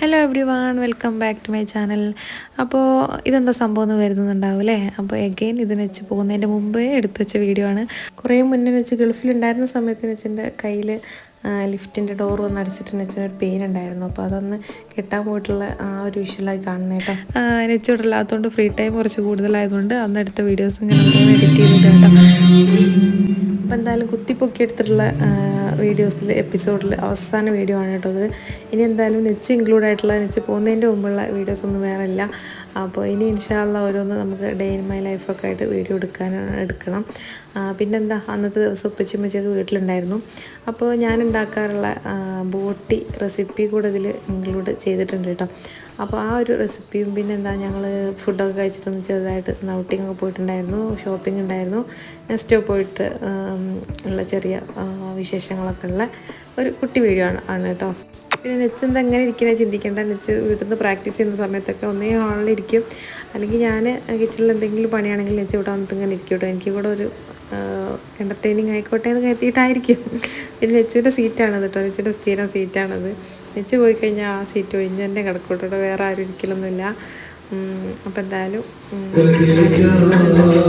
Hello everyone welcome back to my channel അപ്പോൾ ഇതെന്താ സംഭവം എന്ന് കരുതുന്നുണ്ടാവും അല്ലേ? അപ്പോൾ എഗെയിൻ ഇതിന് വെച്ച് പോകുന്നതിന്റെ മുമ്പേ എടുത്തു വെച്ച വീഡിയോ ആണ്. കുറേ മുന്നേ വെച്ച് ഗൾഫിലുണ്ടായിരുന്ന സമയത്ത് വെച്ചെന്റെ കയ്യിൽ ലിഫ്റ്റിന്റെ ഡോർ വന്ന് അടിച്ചിട്ട് വെച്ചാൽ ഒരു പെയിൻ ഉണ്ടായിരുന്നു. അപ്പോൾ അതൊന്ന് കെട്ടാൻ പോയിട്ടുള്ള ആ ഒരു വിഷ്വലായി കാണുന്നത് കേട്ടോ. നെച്ചോടെ ഇല്ലാത്തതുകൊണ്ട് ഫ്രീ ടൈം കുറച്ച് കൂടുതലായതുകൊണ്ട് അന്ന് എടുത്ത വീഡിയോസ് ഇങ്ങനെ എഡിറ്റ് ചെയ്തിട്ട് കേട്ടോ. അപ്പോൾ എന്തായാലും കുത്തിപ്പൊക്കി എടുത്തിട്ടുള്ള വീഡിയോസിൽ എപ്പിസോഡിൽ അവസാന വീഡിയോ ആണ് കേട്ടോ അത്. ഇനി എന്തായാലും നെച്ച് ഇൻക്ലൂഡ് ആയിട്ടുള്ള നെച്ച് പോകുന്നതിന്റെ മുമ്പുള്ള വീഡിയോസ് ഒന്നും വേറെ ഇല്ല. അപ്പോൾ ഇനി ഇൻഷാല്ല ഓരോന്ന് നമുക്ക് ഡേ ഇൻ മൈ ലൈഫൊക്കെ ആയിട്ട് വീഡിയോ എടുക്കാനാണ് എടുക്കണം. പിന്നെന്താ? അന്നത്തെ ദിവസം ഉപ്പച്ചുമ്മച്ചൊക്കെ വീട്ടിലുണ്ടായിരുന്നു. അപ്പോൾ ഞാൻ ഉണ്ടാക്കാറുള്ള ബോട്ടി റെസിപ്പി കൂടെ ഇതിൽ ഇൻക്ലൂഡ് ചെയ്തിട്ടുണ്ട് കേട്ടോ. അപ്പോൾ ആ ഒരു റെസിപ്പിയും പിന്നെ എന്താ ഞങ്ങൾ ഫുഡൊക്കെ കഴിച്ചിട്ടൊന്ന് ചെറുതായിട്ട് ഔട്ടിംഗ് ഒക്കെ പോയിട്ടുണ്ടായിരുന്നു ഷോപ്പിംഗ് ഉണ്ടായിരുന്നു. നെക്സ്റ്റ് പോയിട്ട് ഉള്ള ചെറിയ വിശേഷങ്ങളൊക്കെ ഉള്ള ഒരു കുട്ടി വീഡിയോ ആണ് ആണ് കേട്ടോ. പിന്നെ നെച്ച് എന്താ എങ്ങനെ ഇരിക്കുന്നത് ചിന്തിക്കേണ്ട. നെച്ച് വീട്ടിൽ നിന്ന് പ്രാക്ടീസ് ചെയ്യുന്ന സമയത്തൊക്കെ ഒന്നേ ഹാളിലിരിക്കും അല്ലെങ്കിൽ ഞാൻ കിച്ചണിൽ എന്തെങ്കിലും പണിയാണെങ്കിൽ നെച്ച് ഇവിടെ വന്നിട്ട് ഇങ്ങനെ ഇരിക്കും കേട്ടോ. എനിക്ക് കൂടെ ഒരു എന്റർടൈനിങ് ആയിക്കോട്ടെ എന്ന് കരുതിയിട്ടായിരിക്കും. പിന്നെ നെച്ചുവിന്റെ സീറ്റാണത് കേട്ടോ. നെച്ചുവിന്റെ സ്ഥിരം സീറ്റാണത്. നെച്ച് പോയി കഴിഞ്ഞാൽ ആ സീറ്റ് ഒഴിഞ്ഞ് തന്നെ കിടക്കൂട്ടോ വേറെ ആരും ഒരിക്കലൊന്നുമില്ല അപ്പം എന്തായാലും വിളിക്കുന്നു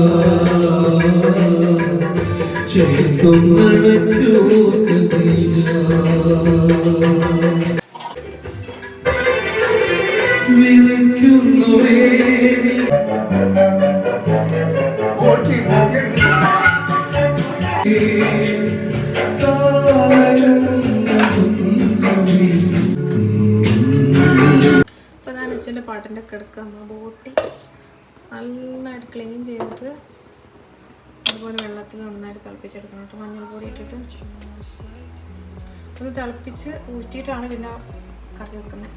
പാട്ടിന്റെ ഒക്കെ എടുക്കുക നമ്മൾ ബോട്ടി നന്നായിട്ട് ക്ലീൻ ചെയ്തിട്ട് അതുപോലെ വെള്ളത്തിൽ നന്നായിട്ട് തിളപ്പിച്ചെടുക്കണം കേട്ടോ. മഞ്ഞൾപ്പൊടി ഇട്ടിട്ട്. ഒന്ന് തിളപ്പിച്ച് ഊറ്റിയിട്ടാണ് പിന്നെ കറി വെക്കുന്നത്.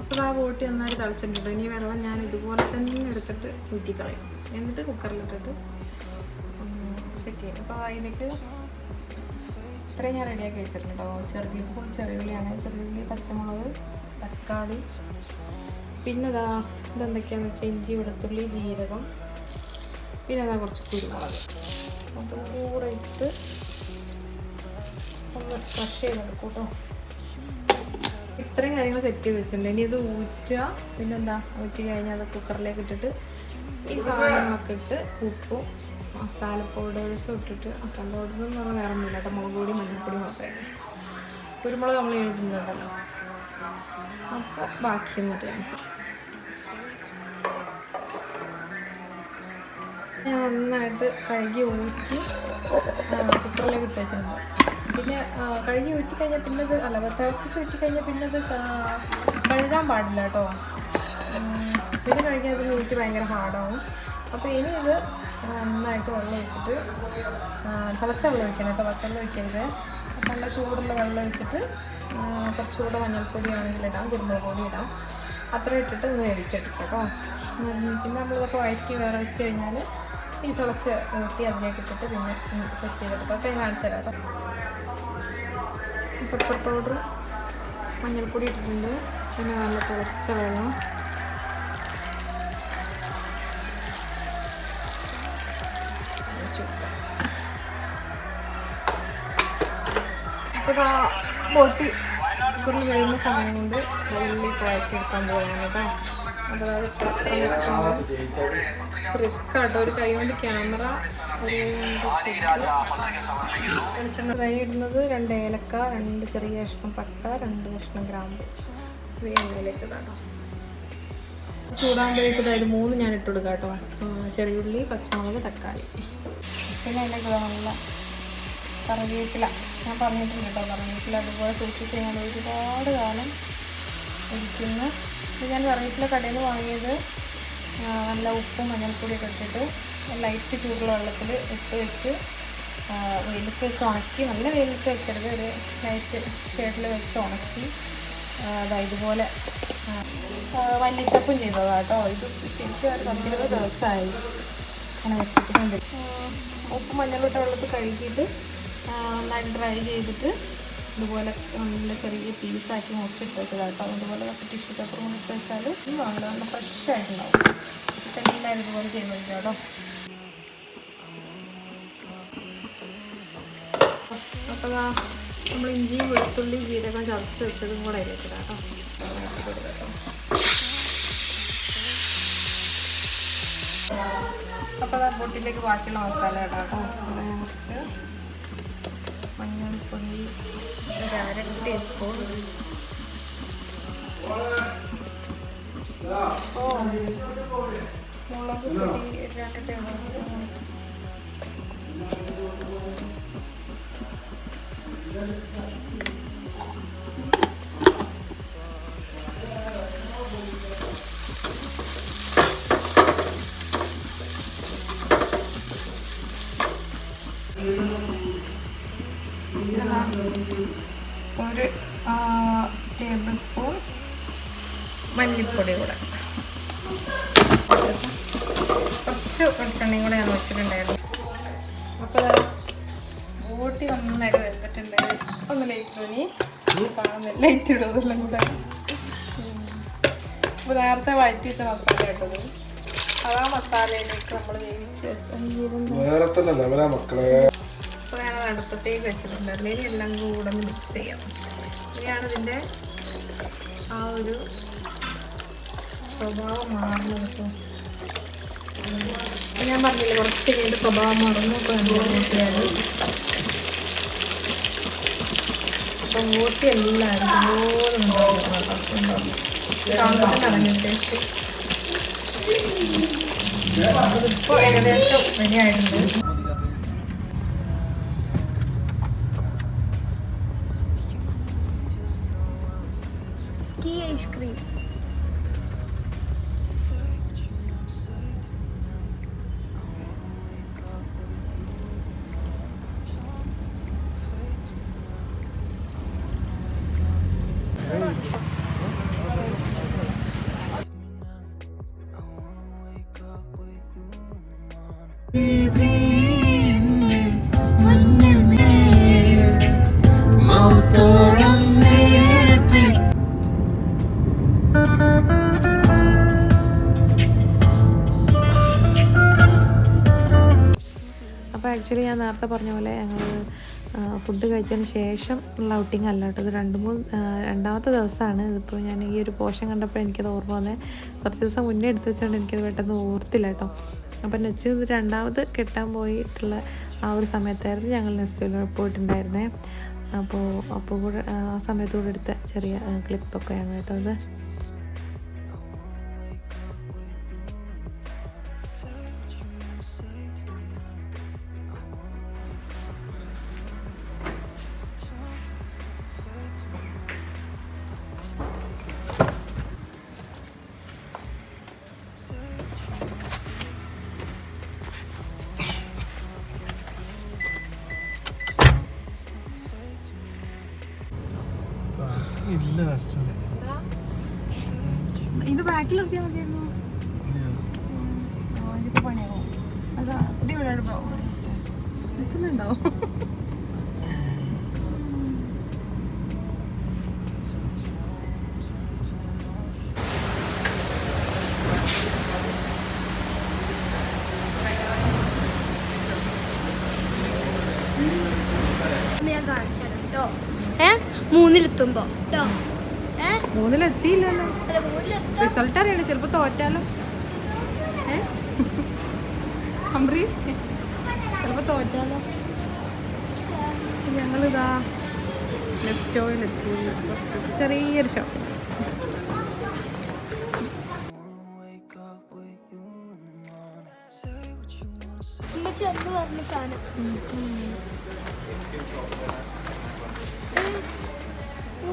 അപ്പോൾ ആ ബോട്ടി നന്നായിട്ട് തിളച്ചിട്ടുണ്ട്. ഇനി വെള്ളം ഞാൻ ഇതുപോലെ തന്നെ എടുത്തിട്ട് ഊറ്റിക്കളയും. എന്നിട്ട് കുക്കറിലിട്ടിട്ട് സെറ്റ് ചെയ്യും അപ്പോൾ അതിലേക്ക് ഇത്രയും ഞാൻ റെഡിയാക്കി വെച്ചിട്ടുണ്ട്? കേട്ടോ ചെറിയ ഫുൾ ചെറിയുള്ളിയാണ് ചെറിയുള്ളി പച്ചമുളക് തക്കാളി. പിന്നെ ഇതാ ഇതെന്തൊക്കെയാണെന്ന് വെച്ചാൽ ഇഞ്ചി വെളുത്തുള്ളി ജീരകം. പിന്നെ അതാ കുറച്ച് കുരുമുളക്. അതും കൂടെ ഇട്ട് ഒന്ന് ക്രഷ് ചെയ്തെടുക്കും കേട്ടോ. ഇത്രയും കാര്യങ്ങൾ സെറ്റ് ചെയ്ത് വെച്ചിട്ടുണ്ട്. ഇനി ഇത് ഊറ്റുക. പിന്നെന്താ ഊറ്റി കഴിഞ്ഞാൽ അത് കുക്കറിലേക്ക് ഇട്ടിട്ട് ഈ സാധനങ്ങളൊക്കെ ഇട്ട് ഉപ്പും മസാല പൗഡേഴ്സും ഇട്ടിട്ട് മസാല പൗഡർ എന്ന് പറഞ്ഞാൽ വേറെ ഒന്നുമില്ല കേട്ടോ. മുളക് പൊടി മഞ്ഞൾപ്പൊടി മാത്രമേ കുരുമുളക് നമ്മൾ ഇടുന്നുണ്ടല്ലോ അപ്പോൾ ബാക്കി എന്നിട്ട് ഞാൻ നന്നായിട്ട് കഴുകി ഊറ്റി കുക്കറിലേക്ക് ഇട്ട് വെച്ചിട്ടുണ്ട്. പിന്നെ കഴുകി ഊറ്റി കഴിഞ്ഞാൽ പിന്നെ അല്ല തിളപ്പിച്ച് ഊറ്റി കഴിഞ്ഞാൽ പിന്നെ കഴുകാൻ പാടില്ല കേട്ടോ. പിന്നെ കഴിക്കാൻ അതിൽ ഊറ്റി ഭയങ്കര ഹാർഡാവും. അപ്പോൾ ഇനി ഇത് നന്നായിട്ട് വെള്ളം ഒഴിച്ചിട്ട് തിളച്ച വെള്ളം ഒഴിക്കണം പച്ചവെള്ളം ഒഴിക്കരുത്. നല്ല ചൂടുള്ള വെള്ളം ഒഴിച്ചിട്ട് ആ, കുറച്ച് ചൂട് മഞ്ഞൾപ്പൊടി ആണെങ്കിൽ ഇടാം കുരുമുളക് പൊടി ഇടാം. അത്ര ഇട്ടിട്ട് ഒന്ന് വേവിച്ചെടുക്കാം കേട്ടോ. പിന്നെ നമ്മളിതൊക്കെ വഴറ്റി വേറെ വെച്ച് കഴിഞ്ഞാൽ ഈ തിളച്ച് ഊട്ടി അതിലേക്ക് ഇട്ടിട്ട് പിന്നെ സെറ്റ് ചെയ്തെടുക്കാം. ഒക്കെ കാണിച്ചു തരാം കേട്ടോ. പെപ്പർ പൗഡർ മഞ്ഞൾപ്പൊടി ഇട്ടിട്ടുണ്ട്. പിന്നെ നല്ല തിളച്ച വെള്ളം. അപ്പോൾ ദാ ബോട്ടി കുക്കറിൽ കഴിയുന്ന സമയം കൊണ്ട് ഉള്ളി കുഴച്ചെടുക്കാൻ പോയാണ് കേട്ടോ. അപ്പോൾ അത് റിസ്ക് ആട്ടോ. ഒരു കൈ കൊണ്ട് ക്യാമറ വെളിച്ചെണ്ണ തൈ ഇടുന്നത് രണ്ട് ഏലക്ക രണ്ട് ചെറിയ കഷ്ണം പട്ട രണ്ട് കഷ്ണം ഗ്രാമ്പ്. ഇടാട്ടോ ചൂടാകുമ്പോഴേക്കും അതായത് മൂന്ന് ഞാൻ ഇട്ട് കൊടുക്കാം കേട്ടോ. ആ, ചെറിയുള്ളി പച്ചമുളക് തക്കാളി. പിന്നെ എന്റെ നല്ല കറിവേപ്പില. ഞാൻ പറഞ്ഞിട്ടുണ്ട് കേട്ടോ കറിവേപ്പില അതുപോലെ സൂക്ഷിച്ച് ഞാൻ ഒരുപാട് കാലം ഇരിക്കുന്ന. ഇത് ഞാൻ പറഞ്ഞിട്ടുള്ള കടയിൽ നിന്ന് വാങ്ങിയത് നല്ല ഉപ്പും മഞ്ഞൾപ്പൊടിയൊക്കെ ഇട്ടിട്ട് ലൈറ്റ് ചൂടുള്ള വെള്ളത്തിൽ ഇട്ട് വെച്ച് വെയിലത്ത് വെച്ച് ഉണക്കി നല്ല വെയിലത്ത് വെക്കരുത്. ഒരു ലൈറ്റ് ഷേഡിൽ വെച്ച് ഉണക്കി അതായത് അതാ ഇതുപോലെ വല്ലിച്ചപ്പും ചെയ്തതാണ് കേട്ടോ. ഇത് ശരിക്കും ഒരു പത്തിരുപത് ദിവസമായി. അങ്ങനെ വെച്ചിട്ടുണ്ട്. ഉപ്പ് മഞ്ഞളിട്ട വെള്ളത്തിൽ കഴുകിയിട്ട് നന്നായിട്ട് ഡ്രൈ ചെയ്തിട്ട് ഇതുപോലെ നല്ല ചെറിയ പീസാക്കി മുറിച്ചിട്ട് വെച്ചതാ കേട്ടോ. അതുപോലെ കുറച്ച് ടിഷ്യൂ പേപ്പർ മുറിച്ച് വെച്ചാൽ നല്ല നല്ല ഫ്രഷ് ആയിട്ടുണ്ടാവും. എല്ലാവരും ഇതുപോലെ ചെയ്ത് വയ്ക്കാം കേട്ടോ അപ്പോൾ നമ്മൾ ഇഞ്ചിയും വെളുത്തുള്ളി ജീരകം ചതച്ച് വെച്ചതും കൂടെ അതിലേക്ക് കേട്ടോ. അപ്പോൾ ആ പൊട്ടിലേക്ക് ബാക്കിയുള്ള മസാല കേട്ടോ. കുറച്ച് ഒരു അര ടീസ്പൂൺ മുളക് പൊടി രണ്ട് ടേബിൾ സ്പൂൺ മല്ലിപ്പൊടി കൂടെ കുറച്ച് വെളിച്ചെണ്ണയും കൂടെ ഞാൻ വെച്ചിട്ടുണ്ടായിരുന്നു അപ്പോൾ ബോട്ടി നന്നായിട്ട് വെച്ചിട്ടുണ്ട് ഒന്ന് ലൈറ്റ് തോന്നി ലൈറ്റ് ഇടുന്നതെല്ലാം കൂടെ. അപ്പോൾ നേരത്തെ വഴറ്റി വെച്ച മസാല ഇട്ടത്. അത് ആ മസാലയിലേക്ക് നമ്മൾ വേവിച്ച് വെച്ച വേറെ തന്നെ ലെവലാ മക്കളെ. അപ്പോൾ ഞാൻ അടുപ്പത്തേക്ക് വെച്ചിട്ടുണ്ട്. അല്ലെങ്കിൽ എല്ലാം കൂടെ ഒന്ന് മിക്സ് ചെയ്യാം ഇതാണ് ഇതിന്റെ ആ ഒരു സ്വഭാവം മാറുന്നു കേട്ടോ ഞാൻ പറഞ്ഞില്ലേ കുറച്ച് കഴിഞ്ഞിട്ട് സ്വഭാവം മറന്നു അപ്പോൾ നമ്മൾ നോക്കിയാൽ അപ്പം ഊട്ടി എല്ലാവരും കേട്ടോ ഉണ്ടാവും കാണുമ്പോൾ പറഞ്ഞിട്ട് ഇതിപ്പോൾ ഏകദേശം റെഡി ആയിട്ടുണ്ട്. ആക്ച്വലി ഞാൻ നേരത്തെ പറഞ്ഞ പോലെ ഞങ്ങൾ ഫുഡ് കഴിച്ചതിന് ശേഷം ഉള്ള ഔട്ടിംഗ് അല്ല കേട്ടോ. ഇത് രണ്ട് മൂന്ന് രണ്ടാമത്തെ ദിവസമാണ്. ഇതിപ്പോൾ ഞാൻ ഈ ഒരു പോഷൻ കണ്ടപ്പോൾ എനിക്കത് ഓർമ്മ വന്നേ. കുറച്ച് ദിവസം മുന്നേ എടുത്തു വെച്ചുകൊണ്ട് എനിക്കത് പെട്ടെന്ന് ഓർത്തില്ല കേട്ടോ. അപ്പം നെച്ച് ഇത് രണ്ടാമത് കെട്ടാൻ പോയിട്ടുള്ള ആ ഒരു സമയത്തായിരുന്നു ഞങ്ങൾ നെക്സ്റ്റ് പോയിട്ടുണ്ടായിരുന്നേ. അപ്പോൾ അപ്പോൾ കൂടെ ആ സമയത്തൂടെ എടുത്ത ചെറിയ ക്ലിപ്പൊക്കെയാണ് കേട്ടോ ഇത് ഇല്ല കഷ്ടം ഇത് ബാക്കിൽ നിർത്തിയാൽ മതിയായിരുന്നു ഇതിപ്പോൾ പണിയാവും? അതാ ഇവിടെ ഇവിടെ നിൽക്കുന്നുണ്ടോ ഞാൻ കാണിച്ചു കേട്ടോ. ഏ? മൂന്നിലെത്തുമ്പോ. കേട്ടോ. മൂന്നിലെത്തിയില്ലല്ലോ. റിസൾട്ട് അറിയണം ചിലപ്പോൾ തോറ്റാലോ. ഏ? അമ്രി ചിലപ്പോൾ തോറ്റാലോ. ഞങ്ങളിതാ നെസ്റ്റോയിലെത്തി ചെറിയൊരു ഷോപ്പ് ഓ,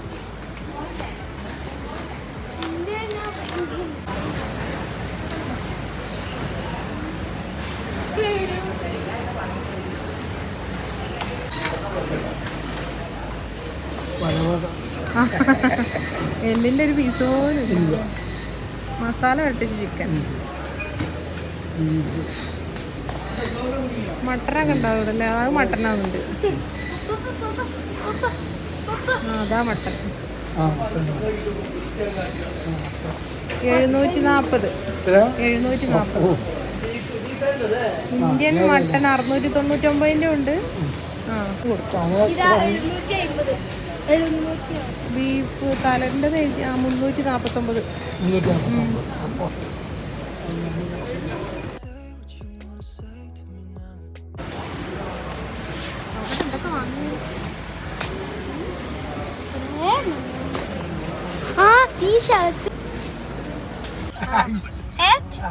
എല്ലിന്റെ ഒരു പീസ് പോലും ഇല്ല. മസാല വെട്ടിച്ച് ചിക്കൻ മട്ടനൊക്കെ ഉണ്ടാവും അല്ലേ? അത് മട്ടനാവുന്നുണ്ട്. അതാ മട്ടൻ. എഴുന്നൂറ്റി നാൽപ്പത് എഴുന്നൂറ്റി നാൽപ്പത് ഇന്ത്യൻ മട്ടൻ അറുന്നൂറ്റി തൊണ്ണൂറ്റി ഒമ്പതിന്റെ ഉണ്ട് ആ. കൊടുക്കാം ബീഫ് തലന്റെ മുന്നൂറ്റി നാൽപ്പത്തൊമ്പത്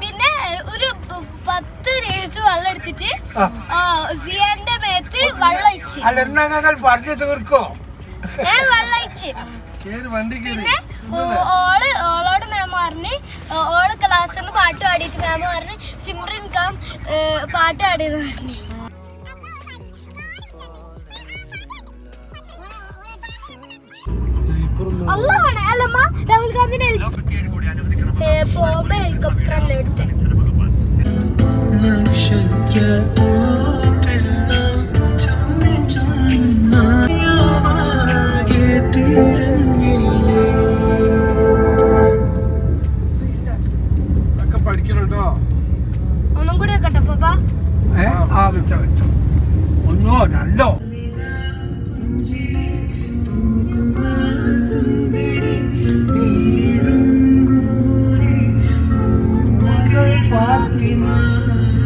പിന്നെ ഒരു പത്ത് ലിറ്റർ വെള്ളം എടുത്തിട്ട് സിയാന്റെ മേത്ത് വെള്ളം എന്നാ പറഞ്ഞു തീർക്കോ? വെള്ളയിച്ച് പിന്നെ ഓൾ ഓളോട് മാം പറഞ്ഞ് ഓൾ ക്ലാസ്സിൽ നിന്ന് പാട്ട് പാടിയിട്ട് മാം പറഞ്ഞ് സിമ്രൻ കാം പാട്ട് പാടിയെന്ന് പറഞ്ഞു. അള്ളാണ് അല്ലമ്മ രാഹുൽ ഗാന്ധിനെ ബോംബെ ഹെലികോപ്റ്ററല്ലേ ഇവിടുത്തെ നക്ഷത്ര പെണ്ണം ചൊന്നി ചൊന്ന Fatima.